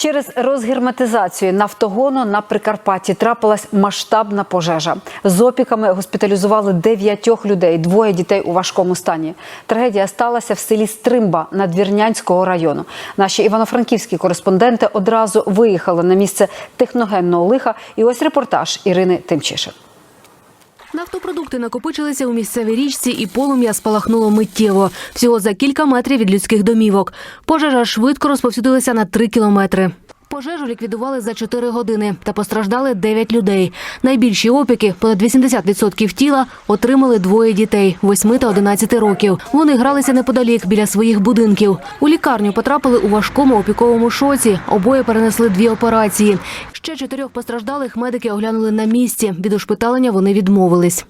Через розгерметизацію нафтогону на Прикарпатті трапилась масштабна пожежа. З опіками госпіталізували дев'ятьох людей, двоє дітей у важкому стані. Трагедія сталася в селі Стримба Надвірнянського району. Наші івано-франківські кореспонденти одразу виїхали на місце техногенного лиха. І ось репортаж Ірини Тимчишин. Нафтопродукти накопичилися у місцевій річці, і полум'я спалахнуло миттєво. Всього за кілька метрів від людських домівок. Пожежа швидко розповсюдилася на три кілометри. Пожежу ліквідували за 4 години та постраждали 9 людей. Найбільші опіки, понад 80% тіла, отримали двоє дітей 8 та 11 років. Вони гралися неподалік біля своїх будинків. У лікарню потрапили у важкому опіковому шоці. Обоє перенесли дві операції. Ще чотирьох постраждалих медики оглянули на місці. Від ушпиталення вони відмовились.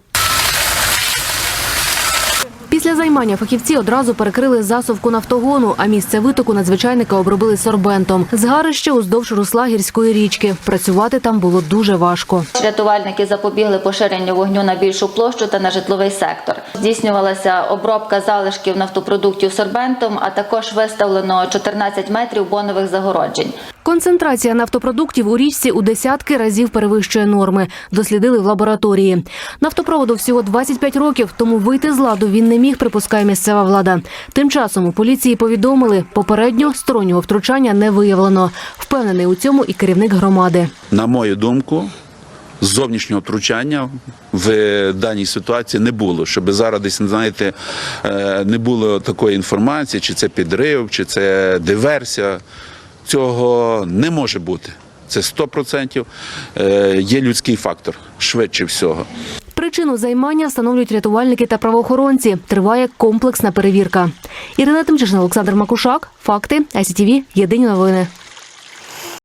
Після займання фахівці одразу перекрили засувку нафтогону, а місце витоку надзвичайника обробили сорбентом. Згарище уздовж русла гірської річки. Працювати там було дуже важко. Рятувальники запобігли поширенню вогню на більшу площу та на житловий сектор. Здійснювалася обробка залишків нафтопродуктів сорбентом, а також виставлено 14 метрів бонових загороджень. Концентрація нафтопродуктів у річці у десятки разів перевищує норми. Дослідили в лабораторії. Нафтопроводу всього 25 років, тому вийти з ладу він не міг, припускає місцева влада. Тим часом у поліції повідомили, попередньо стороннього втручання не виявлено. Впевнений у цьому і керівник громади. На мою думку, зовнішнього втручання в даній ситуації не було. Щоб зараз десь, знаєте, е, не було такої інформації, чи це підрив, чи це диверсія. Цього не може бути. Це 100% Е, є людський фактор, швидше всього. Причину займання встановлюють рятувальники та правоохоронці. Триває комплексна перевірка. Ірина Тимчишна, Олександр Макушак. Факти. АСІТІВІ. Єдині новини.